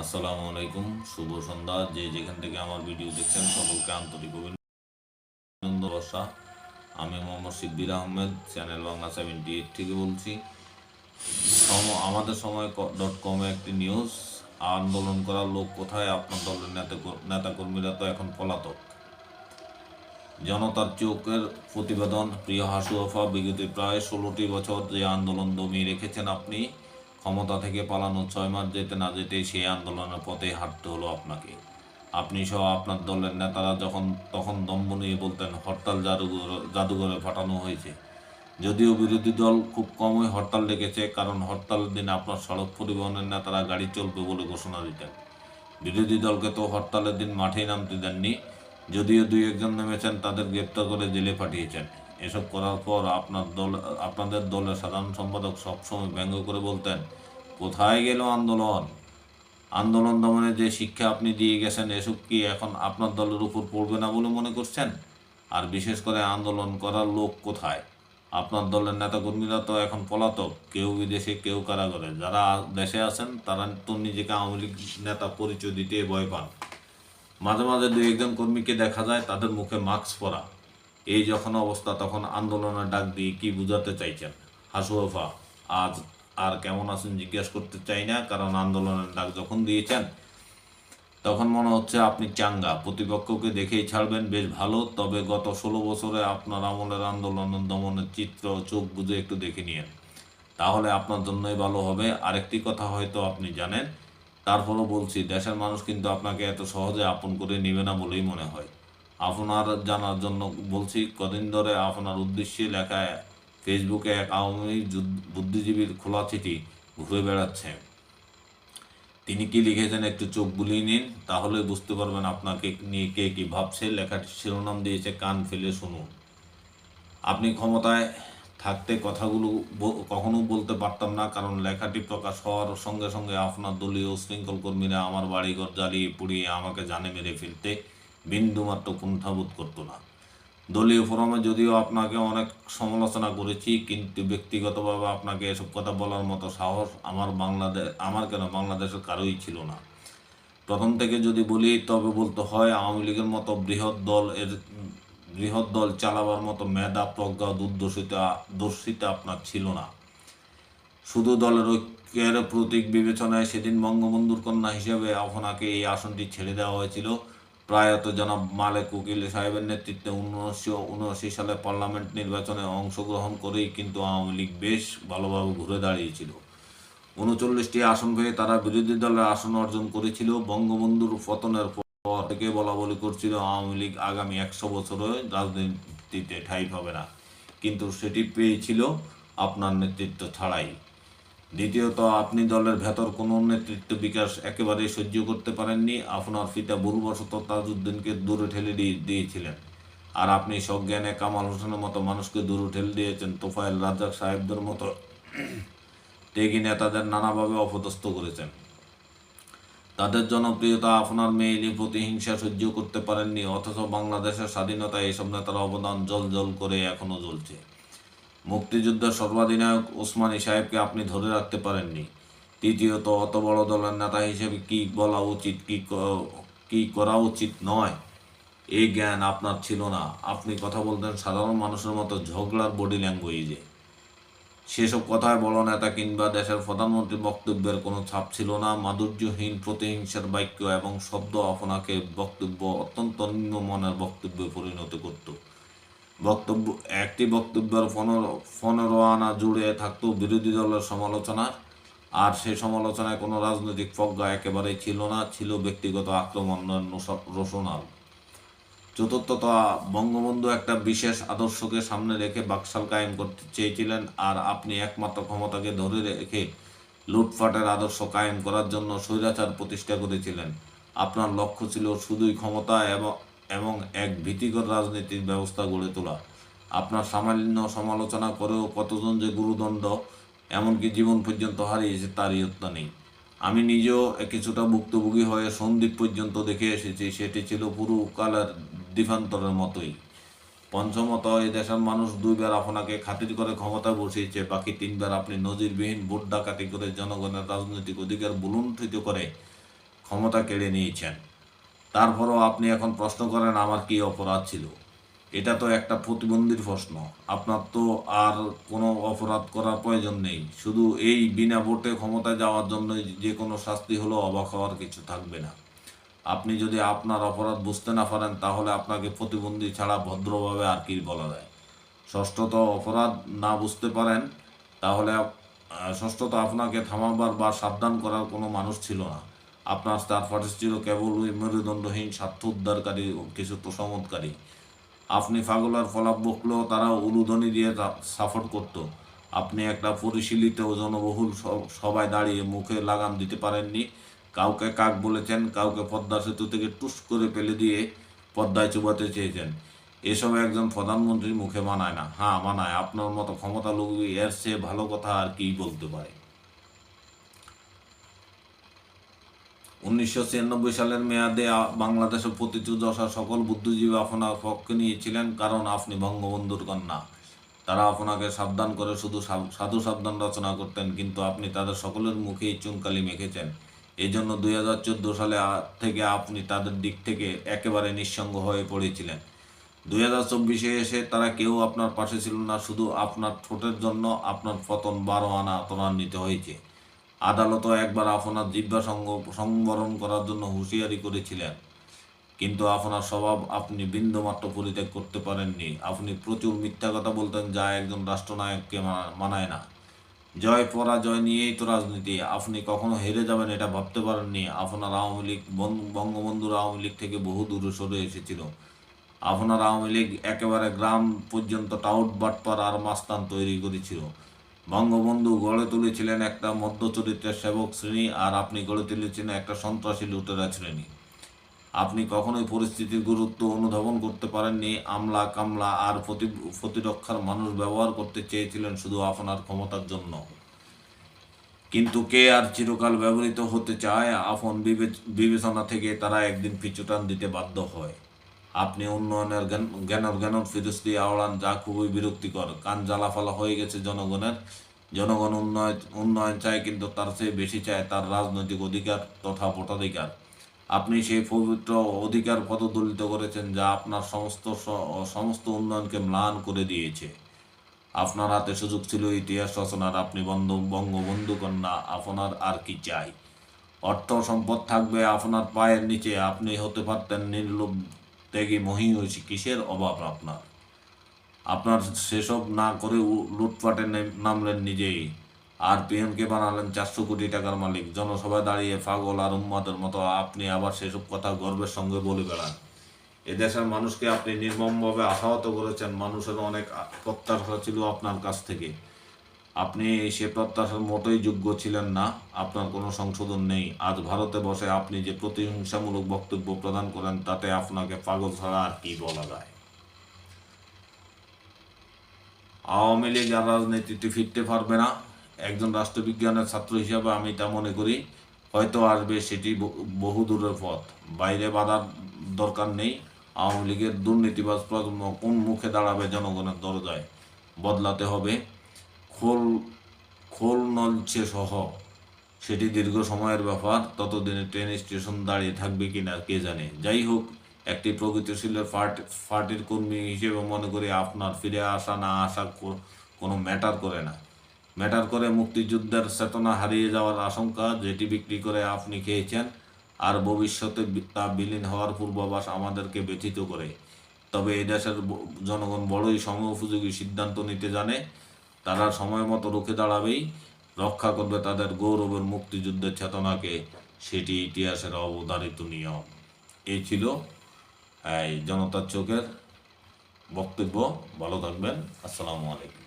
আসসালামু আলাইকুম, শুভ সন্ধ্যা। যে যেখান থেকে আমার ভিডিও দেখছেন, সকলকে আন্তরিক অভিনন্দন বর্ষা আমি Mohammad Siddir Ahmed, channel Bangla seventy eight থেকে বলছি। আমাদের সময় ডট কমে একটি নিউজ আন্দোলন করার লোক কোথায়? আপনার দলের নেতা নেতাকর্মীরা তো এখন পলাতক। জনতার চোখের প্রতিবেদন, প্রিয় হাসুয়াফা বিগত প্রায় ষোলোটি বছর যে আন্দোলন দমিয়ে রেখেছেন আপনি ক্ষমতা থেকে পালানো ছয় মাস যেতে না যেতে সেই আন্দোলনের পথে হাঁটতে হলো আপনাকে। আপনি সহ আপনার দলের নেতারা যখন তখন দম্ভ নিয়ে বলতেন, হরতাল জাদুঘর জাদুঘরে পাঠানো হয়েছে। যদিও বিরোধী দল খুব কমই হরতাল ডেকেছে, কারণ হরতালের দিন আপনার সড়ক পরিবহনের নেতারা গাড়ি চলবে বলে ঘোষণা দিতেন। বিরোধী দলকে তো হরতালের দিন মাঠেই নামতে দেননি, যদিও দুই একজন নেমেছেন, তাদের গ্রেপ্তার করে জেলে পাঠিয়েছেন। এসব করার পর আপনার দল, আপনাদের দলের সাধারণ সম্পাদক সবসময় ব্যঙ্গ করে বলতেন, কোথায় গেল আন্দোলন? আন্দোলন দমনে যে শিক্ষা আপনি দিয়ে গেছেন, এসব কি এখন আপনার দলের উপর পড়বে না বলে মনে করছেন? আর বিশেষ করে আন্দোলন করার লোক কোথায়? আপনার দলের নেতাকর্মীরা তো এখন পলাতক, কেউ বিদেশে, কেউ কারাগারে। যারা দেশে আছেন, তারা তো নিজেকে আওয়ামী লীগ নেতা পরিচয় দিতে ভয় পান। মাঝে মাঝে দু একজন কর্মীকে দেখা যায়, তাদের মুখে মাস্ক পরা। এই যখন অবস্থা, তখন আন্দোলনের ডাক দিয়ে কি বুঝাতে চাইছেন? হাসুয়াফা আজ আর কেমন আছেন জিজ্ঞেস করতে চাই না, কারণ আন্দোলনের ডাক যখন দিয়েছেন, তখন মনে হচ্ছে আপনি চাঙ্গা। প্রতিপক্ষকে দেখেই ছাড়বেন বেশ ভালো, তবে গত ষোলো বছরে আপনার আমলের আন্দোলন দমনের চিত্র চোখ বুঝে একটু দেখে নিয়েন। তাহলে আপনার জন্যই ভালো হবে। আরেকটি কথা হয়তো আপনি জানেন তারপরও বলছি, দেশের মানুষ কিন্তু আপনাকে এত সহজে আপন করে নেবে না বলেই মনে হয়। আপনার জানার জন্য বলছি, কদিন ধরে আপনার উদ্দেশ্যে লেখা ফেসবুকে এক আওয়ামী বুদ্ধিজীবীর খোলা চিঠি ঘুরে বেড়াচ্ছে। তিনি কি লিখেছেন একটু চোখ বুলিয়ে নিন, তাহলে বুঝতে পারবেন আপনাকে নিয়ে কে কী ভাবছে। লেখাটির শিরোনাম দিয়েছে, কান ফেলে শুনুন। আপনি ক্ষমতায় থাকতে কথাগুলো কখনো বলতে পারতাম না, কারণ লেখাটি প্রকাশ হওয়ার সঙ্গে সঙ্গে আপনার দলীয় শৃঙ্খল কর্মীরা আমার বাড়িঘর জ্বালিয়ে পুড়িয়ে আমাকে জানে মেরে ফেলতে বিন্দুমাত্র কুণ্ঠাবোধ করতো না। দলীয় ফোরামে যদিও আপনাকে অনেক সমালোচনা করেছি, কিন্তু ব্যক্তিগতভাবে আপনাকে এসব কথা বলার মতো সাহস আমার বাংলাদেশ আমার কেন? বাংলাদেশের কারোই ছিল না। প্রথম থেকে যদি বলি, তবে বলতে হয় আওয়ামী লীগের মতো বৃহৎ দল এর বৃহৎ দল চালাবার মতো মেধা, প্রজ্ঞা দুর্দর্শিতা দর্শিতা আপনার ছিল না। শুধু দলের ঐক্যের প্রতীক বিবেচনায় সেদিন বঙ্গবন্ধুর কন্যা হিসেবে আপনাকে এই আসনটি ছেড়ে দেওয়া হয়েছিল। প্রয়াত জনাব মালেক উকিল সাহেবের নেতৃত্বে উনিশশো উনআশি সালে পার্লামেন্ট নির্বাচনে অংশগ্রহণ করেই কিন্তু আওয়ামী লীগ বেশ ভালোভাবে ঘুরে দাঁড়িয়েছিল। উনচল্লিশটি আসন পেয়ে তারা বিরোধী দলের আসন অর্জন করেছিল। বঙ্গবন্ধুর পতনের পর থেকে বলা বলি করছিল, আওয়ামী লীগ আগামী একশো বছরে রাজনীতিতে ঠাঁই পাবে না। কিন্তু সেটি পেয়েছিল আপনার নেতৃত্ব ছাড়াই। দ্বিতীয়ত, আপনি দলের ভেতর কোনো নেতৃত্ব বিকাশ একেবারেই সহ্য করতে পারেননি। আপনার পিতা ভুলবশত তাজউদ্দিনকে দূরে ঠেলে দিয়ে দিয়েছিলেন। আর আপনি সজ্ঞানে কামাল হোসেনের মতো মানুষকে দূরে ঠেলে দিয়েছেন তোফায়েল রাজ্জাক সাহেবদের মতো। ত্যাগী নেতাদের নানাভাবে অপদস্থ করেছেন। তাদের জনপ্রিয়তা আপনার মেইলি প্রতিহিংসা সহ্য করতে পারেননি, অথচ বাংলাদেশের স্বাধীনতায় এইসব নেতার অবদান জল জল করে এখনও জ্বলছে। মুক্তিযুদ্ধের সর্বাধিনায়ক ওসমানী সাহেবকে আপনি ধরে রাখতে পারেননি। তৃতীয়ত, অত বড় দলের নেতা হিসেবে কি বলা উচিত, কি ক- করা উচিত নয়? এই জ্ঞান আপনার ছিল না। আপনি কথা বলতেন সাধারণ মানুষের মতো ঝগড়ার বডি ল্যাঙ্গুয়েজে। সেসব কথায় বড় নেতা কিংবা দেশের প্রধানমন্ত্রীর বক্তব্যের কোনো ছাপ ছিল না। মাধুর্যহীন, প্রতিহিংসার বাক্য এবং শব্দ আপনাকে বক্তব্য অত্যন্ত নিম্নমানের বক্তব্যে পরিণত করত। বক্তব্য, একটি বক্তব্যের পনেরো আনা জুড়ে থাকতো বিরোধী দলের সমালোচনা। আর সেই সমালোচনায় কোনো রাজনৈতিক প্রজ্ঞা একেবারেই ছিল না, ছিল ব্যক্তিগত আক্রমণের রোশনাল। চতুর্থত, বঙ্গবন্ধু একটা বিশেষ আদর্শকে সামনে রেখে বাকশাল কায়েম করতে চেয়েছিলেন। আর আপনি একমাত্র ক্ষমতাকে ধরে রেখে লুটফাটের আদর্শ কায়েম করার জন্য স্বৈরাচার প্রতিষ্ঠা করেছিলেন। আপনার লক্ষ্য ছিল শুধুই ক্ষমতা এবং এবং এক ভীতিকর রাজনীতির ব্যবস্থা গড়ে তোলা। আপনার সামান্য সমালোচনা করেও কতজন যে গুরুদণ্ড, এমনকি জীবন পর্যন্ত হারিয়েছে তার ইয়ত্তা নেই। আমি নিজেও কিছুটা ভুক্তভোগী হয়ে সন্দ্বীপ পর্যন্ত দেখে এসেছি, সেটি ছিল পুরো কালের দ্বীপান্তরের মতোই। পঞ্চমত দেশের মানুষ দুইবার আপনাকে খাতির করে ক্ষমতা বসিয়েছে, বাকি তিনবার আপনি নজিরবিহীন ভোট ডাকাতি করে জনগণের রাজনৈতিক অধিকার বুলুণ্ঠিত করে ক্ষমতা কেড়ে নিয়েছেন। তারপরও আপনি এখন প্রশ্ন করেন, আমার কি অপরাধ ছিল? এটা তো একটা প্রতিবন্ধীর প্রশ্ন। আপনার তো আর কোনো অপরাধ করার প্রয়োজন নেই। শুধু এই বিনা ভোটে ক্ষমতায় যাওয়ার জন্য যে কোনো শাস্তি হলো, অবাক হওয়ার কিছু থাকবে না। আপনি যদি আপনার অপরাধ বুঝতে না পারেন, তাহলে আপনাকে প্রতিবন্ধী ছাড়া ভদ্রভাবে আর কি বলা যায়? ষষ্ঠত অপরাধ না বুঝতে পারেন, তাহলে ষষ্ঠত আপনাকে থামাবার বা সাবধান করার কোনো মানুষ ছিল না। আপনার স্টার ফার্টিস ছিল কেবল ওই মেরুদণ্ডহীন স্বার্থ উদ্ধারকারী কিছু তোষামতকারী আপনি পাগলার ফলাপ বকলেও তারা উলুধ্বনি দিয়ে সাপোর্ট করত। আপনি একটা পরিশীলিত জনবহুল সবাই দাঁড়িয়ে মুখে লাগাম দিতে পারেননি। কাউকে কাক বলেছেন, কাউকে পদ্মা সেতু থেকে টুস করে ফেলে দিয়ে পদ্মায় চুবাতে চেয়েছেন। এসব একজন প্রধানমন্ত্রীর মুখে মানায় না। হ্যাঁ মানায়। আপনার মতো ক্ষমতা লোক এর চেয়ে ভালো কথা আর কি বলতে পারে? উনিশশো ছিয়ানব্বই সালের মেয়াদে বাংলাদেশে দশা সকল বুদ্ধিজীবী আপনার পক্ষে নিয়েছিলেন, কারণ আপনি বঙ্গবন্ধুর কন্যা। তারা আপনাকে সাবধান করে শুধু সাধু সাবধান রচনা করতেন, কিন্তু আপনি তাদের সকলের মুখেই চুনকালি মেখেছেন। এই জন্য দুই হাজার চোদ্দ সালে থেকে আপনি তাদের দিক থেকে একেবারে নিঃসঙ্গ হয়ে পড়েছিলেন। দুই হাজার চব্বিশে এসে তারা কেউ আপনার পাশে ছিল না, শুধু আপনার ঠোঁটের জন্য আপনার পতন বারো আনা ত্বরান্বিত হয়েছে। আদালতও একবার আপনার জিব্বা সংবরণ করার জন্য হুঁশিয়ারি করেছিলেন। কিন্তু আপনার স্বভাব আপনি বিন্দুমাত্র পরিত্যাগ করতে পারেননি। আপনি প্রচুর মিথ্যা কথা বলতেন যা একজন রাষ্ট্রনায়ককে মানায় না। জয় পরাজয় নিয়েই তো রাজনীতি। আপনি কখনো হেরে যাবেন এটা ভাবতে পারেননি। আপনার আওয়ামী লীগ বঙ্গবন্ধুর আওয়ামী লীগ থেকে বহু দূরে সরে এসেছিল। আপনার আওয়ামী লীগ একেবারে গ্রাম পর্যন্ত টাউট বাটপার আর মাস্তান তৈরি করেছিল। বঙ্গবন্ধু গড়ে তুলেছিলেন একটা মধ্য চরিত্রের সেবক শ্রেণি আর আপনি গড়ে তুলেছিলেন একটা সন্ত্রাসী লুটেরা শ্রেণি। আপনি কখনোই পরিস্থিতির গুরুত্ব অনুধাবন করতে পারেননি। আমলা কামলা আর প্রতি, প্রতিরক্ষার মানুষ ব্যবহার করতে চেয়েছিলেন শুধু আপনার ক্ষমতার জন্য। কিন্তু কে আর চিরকাল ব্যবহৃত হতে চায়? আপন বিবেচনা থেকে তারা একদিন পিছুটান দিতে বাধ্য হয়। আপনি উন্নয়নের জ্ঞান জ্ঞানের জ্ঞানের ফিরস্তি আওড়ান যা খুবই বিরক্তিকর। কান জ্বালাফালা হয়ে গেছে জনগণের। জনগণ উন্নয়ন উন্নয়ন চায় কিন্তু তার চেয়ে বেশি চায় তার রাজনৈতিক অধিকার তথা ভোটাধিকার। আপনি সেই পবিত্র অধিকার পদদলিত করেছেন যা আপনার সমস্ত সমস্ত উন্নয়নকে ম্লান করে দিয়েছে। আপনার হাতে সুযোগ ছিল ইতিহাস রচনার। আপনি বন্ধ, বঙ্গবন্ধু কন্যা, আপনার আর কি চাই? অর্থ সম্পদ থাকবে আপনার পায়ের নিচে। আপনি হতে পারতেন নির্লোভ ত্যাগী মহিষী কিসের অভাব আপনার? আপনার সেসব না করে লুটপাটে নামলেন নিজেই। আর পিএমকে বানালেন চারশো কোটি টাকার মালিক। জনসভায় দাঁড়িয়ে পাগল আর উম্মাদের মতো আপনি আবার সেসব কথা গর্বের সঙ্গে বলে বেড়ান। এদেশের মানুষকে আপনি নির্মমভাবে আশাহত করেছেন। মানুষের অনেক প্রত্যাশা ছিল আপনার কাছ থেকে। আপনি সে প্রত্যাশার মতোই যোগ্য ছিলেন না। আপনার কোনো সংশোধন নেই। আজ ভারতে বসে আপনি যে প্রতিহিংসামূলক বক্তব্য প্রদান করেন, তাতে আপনাকে পাগল ছাড়া আর কি বলা যায়? আওয়ামী লীগ আর রাজনীতিতে ফিরতে পারবে না। একজন রাষ্ট্রবিজ্ঞানের ছাত্র হিসাবে আমি তা মনে করি। হয়তো আসবে সেটি বহু দূরের পথ। বাইরে বাধার দরকার নেই। আওয়ামী লীগের দুর্নীতিবাজ প্রজন্ম কোন মুখে দাঁড়াবে জনগণের দরজায়? বদলাতে হবে। খোল খোল নলছে সহ। সেটি দীর্ঘ সময়ের ব্যাপার, ততদিনে ট্রেন স্টেশন দাঁড়িয়ে থাকবে কি না কে জানে। যাই হোক, একটি প্রগতিশীল পার্টির কর্মী হিসেবে মনে করি আপনার ফিরে আসা না আসা কোনো ম্যাটার করে না। ম্যাটার করে মুক্তিযুদ্ধের চেতনা হারিয়ে যাওয়ার আশঙ্কা, যেটি বিক্রি করে আপনি খেয়েছেন, আর ভবিষ্যতে তা বিলীন হওয়ার পূর্বাভাস আমাদেরকে ব্যথিত করে। তবে এই দেশের জনগণ বড়ই সময় উপযোগী সিদ্ধান্ত নিতে জানে তারা সময় মতো রুখে দাঁড়াবেই, রক্ষা করবে তাদের গৌরবের মুক্তিযুদ্ধের চেতনাকে, সেটি ইতিহাসের অবধারিত নিয়ম। এই ছিল, এই জনতার চোখের বক্তব্য। ভালো থাকবেন। আসসালামু আলাইকুম।